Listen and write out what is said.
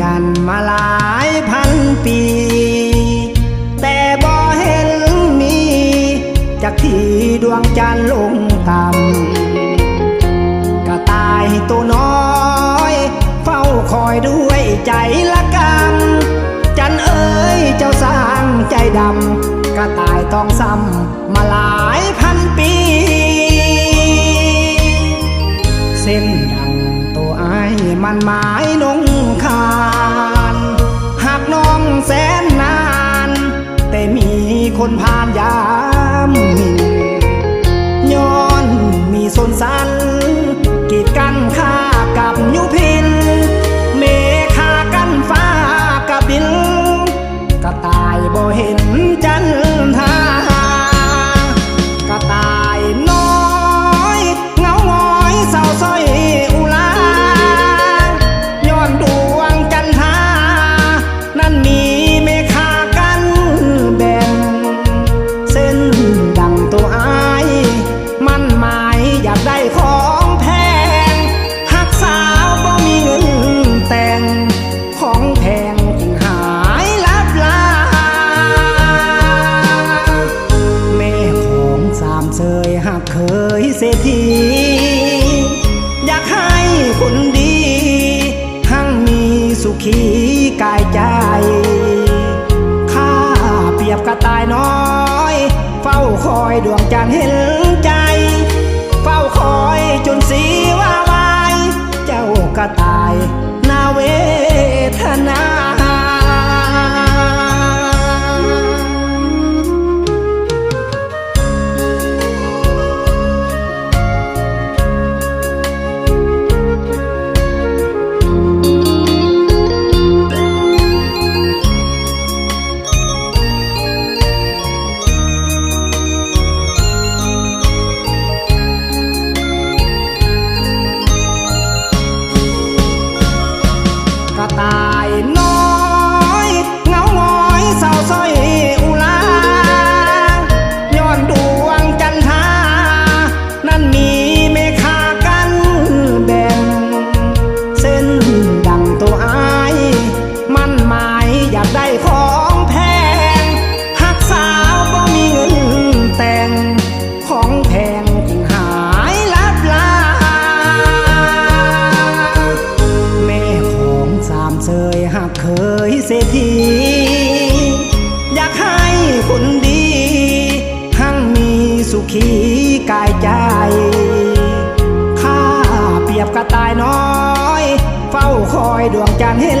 จันมาหลายพันปี แต่บ่เห็นมีจากที่ดวงจันทร์ลงต่ำกระตายตัวน้อยเฝ้าคอยด้วยใจละกำจันเอ๋ยเจ้าสร้างใจดำกระตายต้องซ้ำมาหลายพันปี เส้นดังตัวไอ้มันหมายนงคา คนผ่านยามหมินย้อนมีสนสันกีดกันข้า อยากได้ของแพงหักสาวบ่มีเงินแต่ง ของแพงจึงหายลับลา แม่ของสามเสยหักเคยเศรษฐีอยากให้คนดีหั่งมีสุขีกายใจข้าเปรียบกระต่ายน้อย เฝ้าคอยดวงจันทร์เห็น น้อยเงาหงอยเศร้าส้อย ศรษฐี อยากให้คนดีหั่งมีสุขีกายใจ ข้าเปรียบกระต่ายน้อย เฝ้าคอยดวงจันทร์เห็น